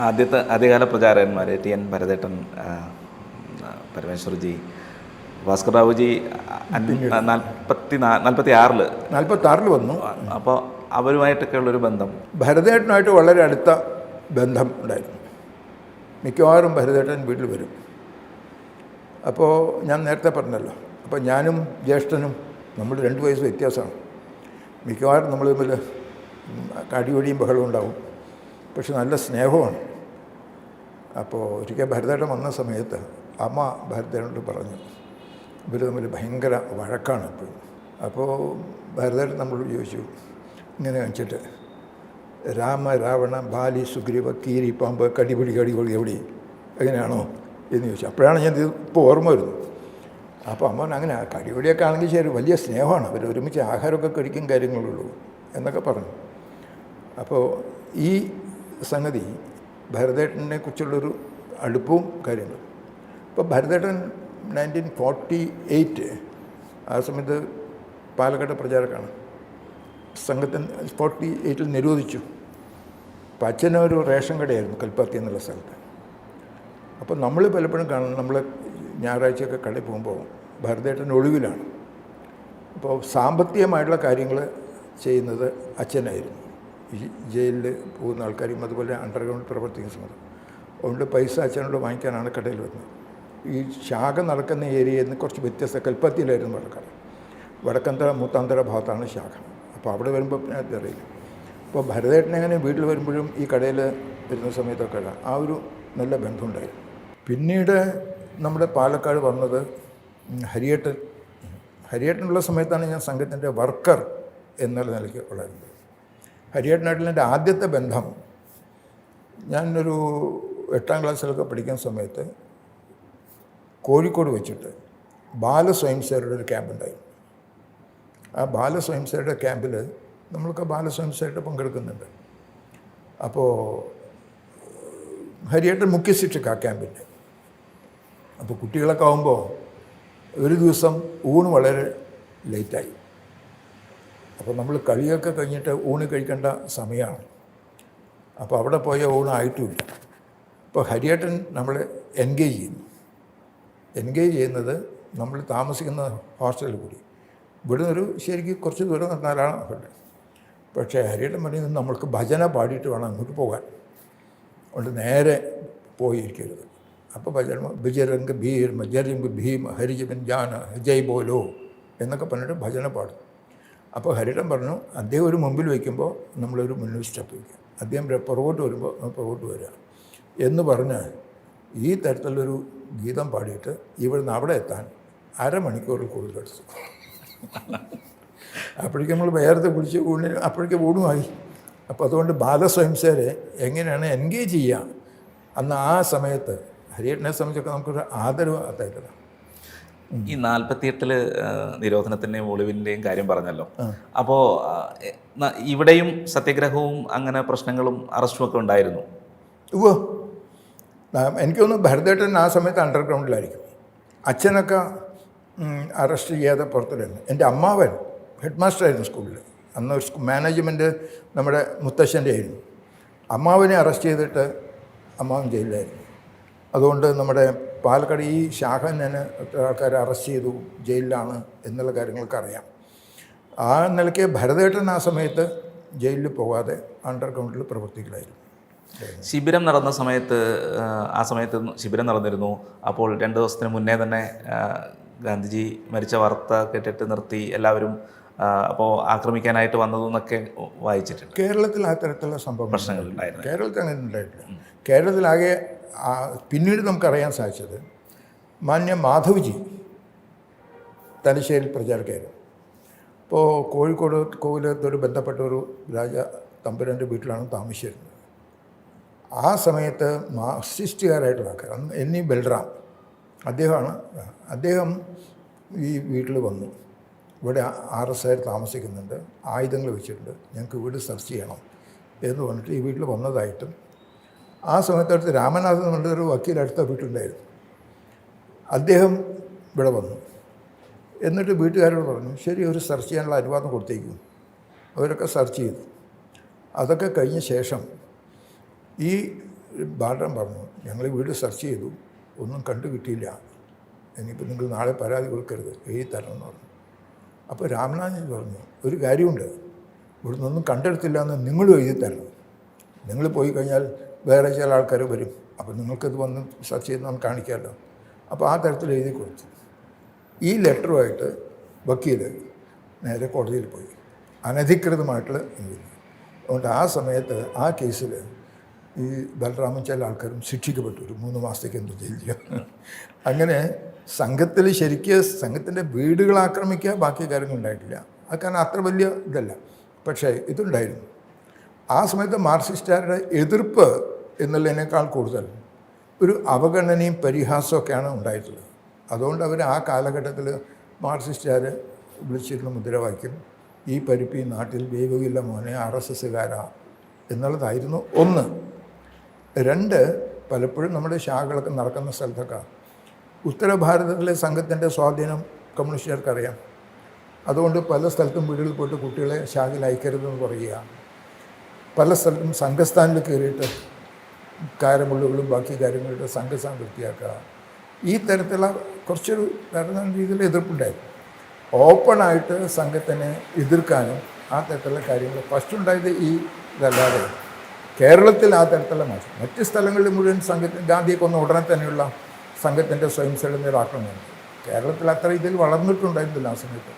ആദ്യത്തെ ആദ്യകാല പ്രചാരകന്മാർ ടി എൻ ഭരതേട്ടൻ പരമേശ്വർജി ഭാസ്കർ റാവുജി നാൽപ്പത്തി നാൽപ്പത്തി ആറിൽ നാൽപ്പത്തി ആറിൽ വന്നു. അപ്പോൾ അവരുമായിട്ടൊക്കെ ഉള്ളൊരു ബന്ധം. ഭരതേട്ടനായിട്ട് വളരെ അടുത്ത ബന്ധം ഉണ്ടായിരുന്നു. മിക്കവാറും ഭരതേട്ടൻ വീട്ടിൽ വരും. അപ്പോൾ ഞാൻ നേരത്തെ പറഞ്ഞല്ലോ. അപ്പോൾ ഞാനും ജ്യേഷ്ഠനും നമ്മൾ രണ്ട് വയസ്സ് വ്യത്യാസമാണ്. മിക്കവാറും നമ്മൾ തമ്മിൽ കടിയൊടിയും ബഹളവും ഉണ്ടാവും. പക്ഷെ നല്ല സ്നേഹമാണ്. അപ്പോൾ ഒരിക്കൽ ഭരതേട്ടൻ വന്ന സമയത്ത് അമ്മ ഭരതേട്ടനോട് പറഞ്ഞു ഇവർ തമ്മിൽ ഭയങ്കര വഴക്കാണ് ഇപ്പോൾ അപ്പോൾ ഭരതേട്ടൻ നമ്മളോട് ചോദിച്ചു ഇങ്ങനെ കാണിച്ചിട്ട് രാമ രാവണ ബാലി സുഗ്രീവ കീരി പാമ്പ് കടിപിടി കടിപൊളി എവിടെ? എങ്ങനെയാണോ? എന്ന് ചോദിച്ചു. അപ്പോഴാണ് ഞാൻ ഇപ്പോൾ ഓർമ്മ വരുന്നത്. അപ്പോൾ അമ്മ അങ്ങനെ കടിപിടിയൊക്കെ ആണെങ്കിൽ ശരി വലിയ സ്നേഹമാണ്. അവർ ഒരുമിച്ച് ആഹാരമൊക്കെ കഴിക്കും കാര്യങ്ങളുള്ളൂ എന്നൊക്കെ പറഞ്ഞു. അപ്പോൾ ഈ സംഗതി ഭരതേട്ടനെ കുറിച്ചുള്ളൊരു അടുപ്പവും കാര്യങ്ങളും. ഇപ്പോൾ ഭരതേട്ടൻ നയന്റീൻ ഫോർട്ടി എയ്റ്റ് ആ സമയത്ത് പാലക്കാട് പ്രചാരക്കാണ്. സംഘത്തിന് ഫോർട്ടി എയ്റ്റിൽ നിരോധിച്ചു. അപ്പം അച്ഛനൊരു റേഷൻ കടയായിരുന്നു കൽപ്പാത്തി എന്നുള്ള സ്ഥലത്ത്. അപ്പോൾ നമ്മൾ പലപ്പോഴും കാണും നമ്മൾ ഞായറാഴ്ചയൊക്കെ കടയിൽ പോകുമ്പോൾ ഭരതേട്ടൻ ഒഴിവിലാണ് അപ്പോൾ സാമ്പത്തികമായിട്ടുള്ള കാര്യങ്ങൾ ചെയ്യുന്നത് അച്ഛനായിരുന്നു. ജയിലിൽ പോകുന്ന ആൾക്കാരും അതുപോലെ അണ്ടർഗ്രൗണ്ട് പ്രവർത്തിക്കുന്ന സമയത്ത് അതുകൊണ്ട് പൈസ അച്ഛനോട് വാങ്ങിക്കാനാണ് കടയിൽ വരുന്നത്. ഈ ശാഖ നടക്കുന്ന ഏരിയയിൽ നിന്ന് കുറച്ച് വ്യത്യസ്ത കൽപ്പത്തിയിലായിരുന്നു വടക്കാട് വടക്കന്തര മൂത്താന്തര ഭാഗത്താണ് ശാഖ. അപ്പോൾ അവിടെ വരുമ്പോൾ പിന്നെ അതറിയില്ല അപ്പോൾ ഭരതേട്ടൻ എങ്ങനെ വീട്ടിൽ വരുമ്പോഴും ഈ കടയിൽ വരുന്ന സമയത്തൊക്കെ ആ ഒരു നല്ല ബന്ധമുണ്ടായി പിന്നീട് നമ്മുടെ പാലക്കാട് വന്നത് ഹരിയേട്ടൻ. ഹരിയേട്ടനുള്ള സമയത്താണ് ഞാൻ സംഘത്തിന്റെ വർക്കർ എന്നുള്ള നിലയ്ക്ക് ഉള്ളത്. ഹരിയേട്ടനായിട്ടുള്ള എന്റെ ആദ്യത്തെ ബന്ധം ഞാനൊരു എട്ടാം ക്ലാസ്സിലൊക്കെ പഠിക്കുന്ന സമയത്ത് കോഴിക്കോട് വെച്ചിട്ട് ബാലസ്വയംസേവരുടെ ഒരു ക്യാമ്പുണ്ടായി ആ ബാലസ്വയംസേവരുടെ ക്യാമ്പിൽ നമ്മളൊക്കെ ബാലസ്വയംസേവരുടെ പങ്കെടുക്കുന്നുണ്ട്. അപ്പോൾ ഹരിയേട്ടൻ മുഖ്യ ശിക്ഷക്ക് ആ ക്യാമ്പിന്റെ അപ്പോൾ കുട്ടികളൊക്കെ ആകുമ്പോൾ ഒരു ദിവസം ഊണ് വളരെ ലേറ്റായി. അപ്പോൾ നമ്മൾ കളിയൊക്കെ കഴിഞ്ഞിട്ട് ഊണ് കഴിക്കേണ്ട സമയമാണ്. അപ്പോൾ അവിടെ പോയ ഊണായിട്ടുമില്ല അപ്പോൾ ഹരിയേട്ടൻ നമ്മളെ എൻഗേജ് ചെയ്യുന്നു. എൻഗേജ് ചെയ്യുന്നത് നമ്മൾ താമസിക്കുന്ന ഹോസ്റ്റലിൽ കൂടി. ഇവിടെ ഒരു ശരിക്കും കുറച്ച് ദൂരം നടന്നാലാണ് അവിടെ പക്ഷേ ഹരിയേട്ടൻ പറഞ്ഞു നമ്മൾക്ക് ഭജന പാടിയിട്ട് വേണം അങ്ങോട്ട് പോകാൻ. അതുകൊണ്ട് നേരെ പോയിരിക്കരുത്. അപ്പോൾ ഭജന ബിജരംഗ് ഭീർമ ജരംഗ് ഭീമ ഹരിജമൻ ജാന ജയ് ബോലോ എന്നൊക്കെ പറഞ്ഞിട്ട് ഭജന പാടും. അപ്പോൾ ഹരിടൻ പറഞ്ഞു അദ്ദേഹം ഒരു മുമ്പിൽ വയ്ക്കുമ്പോൾ നമ്മളൊരു മുന്നിൽ സ്റ്റെപ്പ് വയ്ക്കുക. അദ്ദേഹം പുറകോട്ട് വരുമ്പോൾ പുറകോട്ട് വരിക. എന്ന് പറഞ്ഞ് ഈ തരത്തിലൊരു ഗീതം പാടിയിട്ട് ഇവിടുന്ന് അവിടെ എത്താൻ അരമണിക്കൂറിൽ കൂടുതൽ എടുത്തു. അപ്പോഴേക്കും നമ്മൾ വേറത്തെ കുടിച്ച് ഊണിന് അപ്പോഴേക്കും ഊണുമായി. അപ്പോൾ അതുകൊണ്ട് ബാലസ്വയംസേരെ എങ്ങനെയാണ് എൻഗേജ് ചെയ്യുക അന്ന് ആ സമയത്ത് ഹരിയേട്ടനെ സംബന്ധിച്ചൊക്കെ നമുക്കൊരു ആദരവ് അദ്ദേഹത്തിന് ഈ നാൽപ്പത്തിയെട്ടിൽ നിരോധനത്തിന്റെയും ഒളിവിന്റെയും കാര്യം പറഞ്ഞല്ലോ. അപ്പോ ഇവിടെയും സത്യഗ്രഹവും അങ്ങനെ പ്രശ്നങ്ങളും അറസ്റ്റും ഒക്കെ ഉണ്ടായിരുന്നു. എനിക്ക് തോന്നുന്നു ഭരതേട്ടൻ ആ സമയത്ത് അണ്ടർഗ്രൗണ്ടിലായിരിക്കും അച്ഛനൊക്കെ അറസ്റ്റ് ചെയ്യാതെ പുറത്തിടുന്നു എന്റെ അമ്മാവൻ ഹെഡ് മാസ്റ്ററായിരുന്നു സ്കൂളിൽ അന്ന് മാനേജ്മെന്റ് നമ്മുടെ മുത്തശ്ശന്റെ ആയിരുന്നു. അമ്മാവനെ അറസ്റ്റ് ചെയ്തിട്ട് അമ്മാവൻ ജയിലിലായിരുന്നു. അതുകൊണ്ട് നമ്മുടെ പാലക്കാട് ഈ ശാഖ തന്നെ ആൾക്കാരെ അറസ്റ്റ് ചെയ്തു ജയിലിലാണ് എന്നുള്ള കാര്യങ്ങളൊക്കെ അറിയാം ആ നിലയ്ക്ക് ഭരതേട്ടൻ ആ സമയത്ത് ജയിലിൽ പോകാതെ അണ്ടർഗ്രൗണ്ടിൽ പ്രവർത്തിക്കലായിരുന്നു. ശിബിരം നടന്ന സമയത്ത് ആ, സമയത്ത് ശിബിരം നടന്നിരുന്നു. അപ്പോൾ രണ്ട് ദിവസത്തിന് മുന്നേ തന്നെ ഗാന്ധിജി മരിച്ച വാർത്ത കേട്ടിട്ട് നിർത്തി എല്ലാവരും അപ്പോൾ ആക്രമിക്കാനായിട്ട് വന്നതെന്നൊക്കെ വായിച്ചിട്ടുണ്ട്. കേരളത്തിൽ ആ തരത്തിലുള്ള സംഭവം പ്രശ്നങ്ങൾ ഉണ്ടായിരുന്നു കേരളത്തിൽ അങ്ങനെ ഉണ്ടായിട്ടില്ല. കേരളത്തിലാകെ പിന്നീട് നമുക്കറിയാൻ സാധിച്ചത് മാന്യ മാധവ്ജി തലശ്ശേരി പ്രചാരകയായിരുന്നു. ഇപ്പോൾ കോഴിക്കോട് കോവിലത്തോട് ബന്ധപ്പെട്ട ഒരു രാജ തമ്പുരന്റെ വീട്ടിലാണ് താമസിച്ചിരുന്നത്. ആ സമയത്ത് മാർക്സിസ്റ്റുകാരായിട്ടുള്ള ആൾക്കാർ അന്ന് എന്നി ബൽറാം അദ്ദേഹമാണ് അദ്ദേഹം ഈ വീട്ടിൽ വന്നു. ഇവിടെ ആർ എസ് ആർ താമസിക്കുന്നുണ്ട് ആയുധങ്ങൾ വെച്ചിട്ടുണ്ട് ഞങ്ങൾക്ക് വീട് സെർച്ച് ചെയ്യണം എന്ന് പറഞ്ഞിട്ട് ഈ വീട്ടിൽ വന്നതായിട്ടും ആ സമയത്തടുത്ത് രാമനാഥൻ എന്നുള്ള ഒരു വക്കീൽ അടുത്ത വീട്ടിലുണ്ടായിരുന്നു. അദ്ദേഹം ഇവിടെ വന്നു. എന്നിട്ട് വീട്ടുകാരോട് പറഞ്ഞു ശരി ഒരു സെർച്ച് ചെയ്യാനുള്ള അനുവാദം കൊടുത്തേക്കും. അവരൊക്കെ സെർച്ച് ചെയ്തു. അതൊക്കെ കഴിഞ്ഞ ശേഷം ഈ ബാലൻ പറഞ്ഞു ഞങ്ങൾ വീട് സെർച്ച് ചെയ്തു ഒന്നും കണ്ടു കിട്ടിയില്ല. ഇനിയിപ്പോൾ നിങ്ങൾ നാളെ പരാതി കൊടുക്കരുത് എഴുതി തരണം എന്ന് പറഞ്ഞു. അപ്പോൾ രാമനാഥൻ പറഞ്ഞു ഒരു കാര്യമുണ്ട്. ഇവിടുന്ന് ഒന്നും കണ്ടെടുത്തില്ല എന്ന് നിങ്ങളും എഴുതി തരണം. നിങ്ങൾ പോയി കഴിഞ്ഞാൽ വേറെ ചില ആൾക്കാർ വരും. അപ്പോൾ നിങ്ങൾക്കത് വന്ന് സെർച്ച് ചെയ്ത് നമുക്ക് കാണിക്കാമല്ലോ അപ്പോൾ ആ തരത്തിൽ എഴുതി കൊടുത്തു. ഈ ലെറ്ററുമായിട്ട് വക്കീൽ നേരെ കോടതിയിൽ പോയി. അനധികൃതമായിട്ടുള്ള അതുകൊണ്ട് ആ സമയത്ത് ആ കേസിൽ ഈ ബലറാമൻ ചില ആൾക്കാരും ശിക്ഷിക്കപ്പെട്ടു. ഒരു മൂന്ന് മാസത്തേക്ക് എന്ത് ജയിലിൽ അങ്ങനെ സംഘത്തിൽ ശരിക്ക് സംഘത്തിന്റെ വീടുകൾ ആക്രമിക്കുക ബാക്കി കാര്യങ്ങൾ ഉണ്ടായിട്ടില്ല. അത് കാരണം അത്ര വലിയ ഇതല്ല. പക്ഷേ ഇതുണ്ടായിരുന്നു. ആ സമയത്ത് മാർക്സിസ്റ്റുകാരുടെ എതിർപ്പ് എന്നുള്ളതിനേക്കാൾ കൂടുതൽ. ഒരു അവഗണനയും പരിഹാസമൊക്കെയാണ് ഉണ്ടായിട്ടുള്ളത്. അതുകൊണ്ട് അവർ ആ കാലഘട്ടത്തിൽ മാർക്സിസ്റ്റുകാർ വിളിച്ചിരുന്ന മുദ്രാവാക്യം ഈ പരിപ്പി നാട്ടിൽ ദൈവമില്ല മോനെ ആർ എസ് എസ്സുകാരാ എന്നുള്ളതായിരുന്നു ഒന്ന്. രണ്ട് പലപ്പോഴും നമ്മുടെ ശാഖകളൊക്കെ നടക്കുന്ന സ്ഥലത്തൊക്കെ ഉത്തര ഭാരതത്തിലെ സംഘത്തിന്റെ സ്വാധീനം കമ്മ്യൂണിസ്റ്റുകാർക്കറിയാം. അതുകൊണ്ട് പല സ്ഥലത്തും വീടുകളിൽ പോയിട്ട് കുട്ടികളെ ശാഖയിൽ അയക്കരുതെന്ന് പറയുക. പല സ്ഥലത്തും സംഘസ്ഥാനിൽ കയറിയിട്ട് കാരമുള്ളുകളും ബാക്കി കാര്യങ്ങളുടെ സംഘസം വൃത്തിയാക്കുക. ഈ തരത്തിലുള്ള കുറച്ചൊരു തരം രീതിയിൽ എതിർപ്പുണ്ടായിരുന്നു. ഓപ്പണായിട്ട് സംഘത്തിനെ എതിർക്കാനും ആ തരത്തിലുള്ള കാര്യങ്ങൾ ഫസ്റ്റ് ഉണ്ടായത് ഈ ഇതല്ലാതെ കേരളത്തിൽ ആ തരത്തിലുള്ള മാറ്റം. മറ്റ് സ്ഥലങ്ങളിൽ മുഴുവൻ സംഘത്തിന് ഗാന്ധിയെ കൊന്ന ഉടനെ തന്നെയുള്ള സംഘത്തിന്റെ സ്വയം ആക്രമണം കേരളത്തിൽ അത്ര ഇതിൽ വളർന്നിട്ടുണ്ടായിരുന്നില്ല ആ സമയത്ത്.